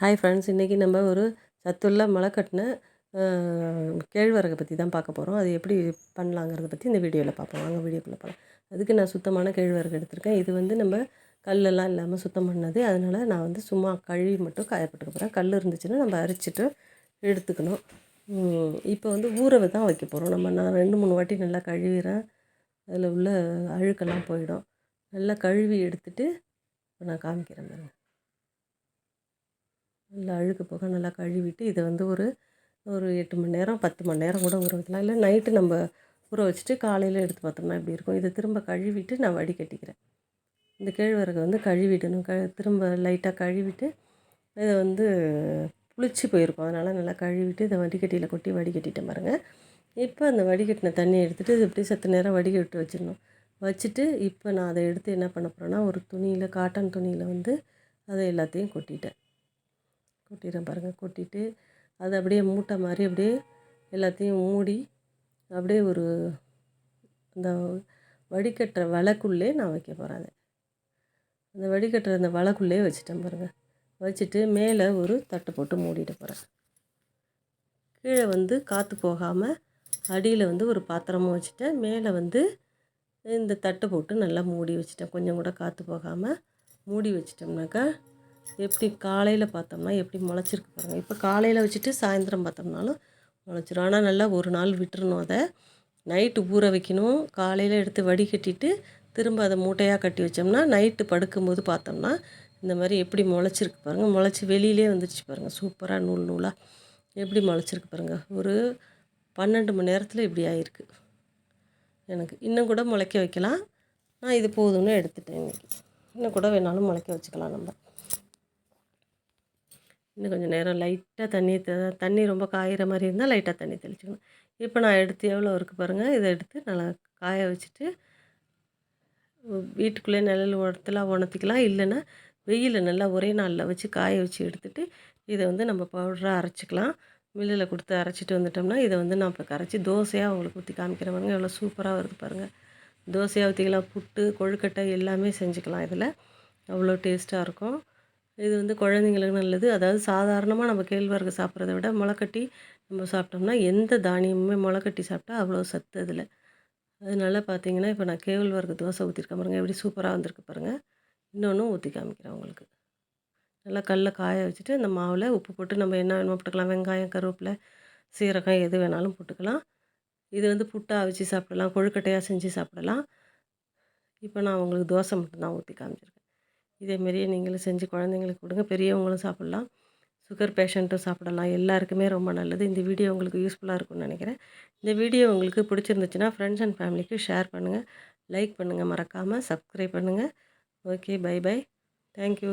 Hi friends இன்றைக்கி நம்ம ஒரு சத்துள்ள முளைக்கட்டின கேழ்வரகை பற்றி தான் பார்க்க போகிறோம் அது எப்படி பண்ணலாங்கிறத பற்றி இந்த வீடியோவில் பார்ப்போம். வாங்க வீடியோக்குள்ளே போகலாம் அதுக்கு நான் சுத்தமான கேழ்வரகு எடுத்திருக்கேன். இது வந்து நம்ம கல்லெல்லாம் இல்லாமல் சுத்தம் பண்ணது. அதனால் நான் வந்து சும்மா கழுவி மட்டும் காயப்பட்டுக்க போகிறேன் கல் இருந்துச்சுன்னா நம்ம அரைச்சிட்டு எடுத்துக்கணும். இப்போ வந்து ஊறவை தான் வைக்க போகிறோம் நம்ம நான் ரெண்டு மூணு வாட்டி நல்லா கழுவிறேன். அதில் உள்ள அழுக்கெல்லாம் போயிடும். நல்லா கழுவி எடுத்துகிட்டு நான் காமிக்கிறேன் பாருங்கள் நல்லா அழுக்கு போக நல்லா கழுவிட்டு இதை வந்து ஒரு ஒரு எட்டு மணி நேரம் பத்து மணி நேரம் கூட ஊற வைக்கலாம். இல்லை நைட்டு நம்ம ஊற வச்சுட்டு காலையில் எடுத்து பார்த்தோம்னா இப்படி இருக்கும். இதை திரும்ப கழுவிட்டு நான் வடிகட்டிக்கிறேன் இந்த கேழ்வரகை வந்து கழுவிடணும். க திரும்ப லைட்டாக கழுவிட்டு இதை வந்து புளிச்சு போயிருக்கும். அதனால் நல்லா கழுவிட்டு இதை வடிகட்டியில் கொட்டி வடிகட்டிட்டேன் பாருங்கள் இப்போ அந்த வடிகட்டின தண்ணியை எடுத்துகிட்டு இது இப்படி சத்து நேரம் வடிகட்டி வச்சிடணும். வச்சுட்டு இப்போ நான் அதை எடுத்து என்ன பண்ண போகிறேன்னா ஒரு துணியில் காட்டன் துணியில் வந்து அதை எல்லாத்தையும் கொட்டிட்டேன். கொட்டிடுறேன் பாருங்கள் கொட்டிட்டு அதை அப்படியே மூட்டை மாதிரி அப்படியே எல்லாத்தையும் மூடி அப்படியே ஒரு அந்த வடிகட்டுற வலைக்குள்ளே நான் வைக்க போகிறேன் அதை. அந்த வடிகட்டுற அந்த வலைக்குள்ளே வச்சுட்டேன் பாருங்கள் வச்சுட்டு மேலே ஒரு தட்டு போட்டு மூடிட்டு போகிறேன் கீழே வந்து காற்று போகாமல் அடியில் வந்து ஒரு பாத்திரமும் வச்சுட்டேன். மேலே வந்து இந்த தட்டை போட்டு நல்லா மூடி வச்சுட்டேன். கொஞ்சம் கூட காற்று போகாமல் மூடி வச்சிட்டோம்னாக்கா எப்படி காலையில் பார்த்தோம்னா எப்படி முளைச்சிருக்கு பாருங்கள் இப்போ காலையில் வச்சுட்டு சாயந்தரம் பார்த்தோம்னாலும் முளைச்சிரும். ஆனால் நல்லா ஒரு நாள் விட்டுறணும் அதை. நைட்டு ஊற வைக்கணும். காலையில் எடுத்து வடிகட்டிட்டு திரும்ப அதை மூட்டையாக கட்டி வச்சோம்னா நைட்டு படுக்கும்போது பார்த்தோம்னா இந்த மாதிரி எப்படி முளைச்சிருக்கு பாருங்கள் முளைச்சி வெளியிலே வந்துடுச்சு பாருங்கள் சூப்பராக நூல் நூலாக எப்படி முளைச்சிருக்கு பாருங்கள் ஒரு பன்னெண்டு மணி நேரத்தில் இப்படி ஆகிருக்கு எனக்கு இன்னும் கூட முளைக்க வைக்கலாம். நான் இது போதும்னு எடுத்துட்டேன் இன்றைக்கி இன்னும் கூட வேணாலும் முளைக்க வச்சுக்கலாம் நம்ம. இன்னும் கொஞ்சம் நேரம் லைட்டாக தண்ணி தண்ணி ரொம்ப காயிற மாதிரி இருந்தால் லைட்டாக தண்ணி தெளிச்சுக்கணும். இப்போ நான் எடுத்து எவ்வளோ இருக்குது பாருங்கள் இதை எடுத்து நல்லா காய வச்சுட்டு வீட்டுக்குள்ளே நிழல் உரத்தெல்லாம் உணர்த்திக்கலாம். இல்லைன்னா வெயிலில் நல்லா ஒரே நாளில் வச்சு காய வச்சு எடுத்துகிட்டு இதை வந்து நம்ம பவுடராக அரைச்சிக்கலாம். மில்லில் கொடுத்து அரைச்சிட்டு வந்துட்டோம்னா இதை வந்து நான் இப்போ கரைச்சி தோசையாக உங்களுக்கு ஊற்றி காமிக்கிறேன் பாருங்கள் எவ்வளோ சூப்பராக வருது பாருங்கள் தோசையாக ஊற்றிக்கலாம் புட்டு கொழுக்கட்டை எல்லாமே செஞ்சுக்கலாம் இதில். அவ்வளோ டேஸ்ட்டாக இருக்கும். இது வந்து குழந்தைங்களுக்கு நல்லது. அதாவது சாதாரணமாக நம்ம கேழ்வரகு சாப்பிட்றத விட முளைக்கட்டி நம்ம சாப்பிட்டோம்னா எந்த தானியமுமே முளைக்கட்டி சாப்பிட்டா அவ்வளோ சத்து அதில். அதனால் பார்த்தீங்கன்னா இப்போ நான் கேழ்வரகு தோசை ஊற்றிருக்கேன் பாருங்கள் எப்படி சூப்பராக வந்திருக்கு பாருங்கள் இன்னொன்றும் ஊற்றி காமிக்கிறேன் உங்களுக்கு. நல்லா கல்லை காய வச்சுட்டு அந்த மாவில் உப்பு போட்டு நம்ம என்ன வேணுமோ போட்டுக்கலாம். வெங்காயம் கருவேப்பிலை சீரகம் எது வேணாலும் போட்டுக்கலாம். இது வந்து புட்டாக வச்சு சாப்பிடலாம். கொழுக்கட்டையாக செஞ்சு சாப்பிடலாம். இப்போ நான் உங்களுக்கு தோசை மட்டும்தான் ஊற்றி காமிச்சிருக்கேன். இதேமாரியே நீங்களும் செஞ்சு குழந்தைங்களுக்கு கொடுங்க. பெரியவங்களும் சாப்பிட்லாம். சுகர் பேஷண்ட்டும் சாப்பிடலாம். எல்லாருக்குமே ரொம்ப நல்லது. இந்த வீடியோ உங்களுக்கு யூஸ்ஃபுல்லாக இருக்கும்னு நினைக்கிறேன். இந்த வீடியோ உங்களுக்கு பிடிச்சிருந்துச்சுன்னா ஃப்ரெண்ட்ஸ் அண்ட் ஃபேமிலிக்கு ஷேர் பண்ணுங்கள் லைக் பண்ணுங்கள் மறக்காமல் சப்ஸ்கிரைப் பண்ணுங்கள் ஓகே பை பை தேங்க்யூ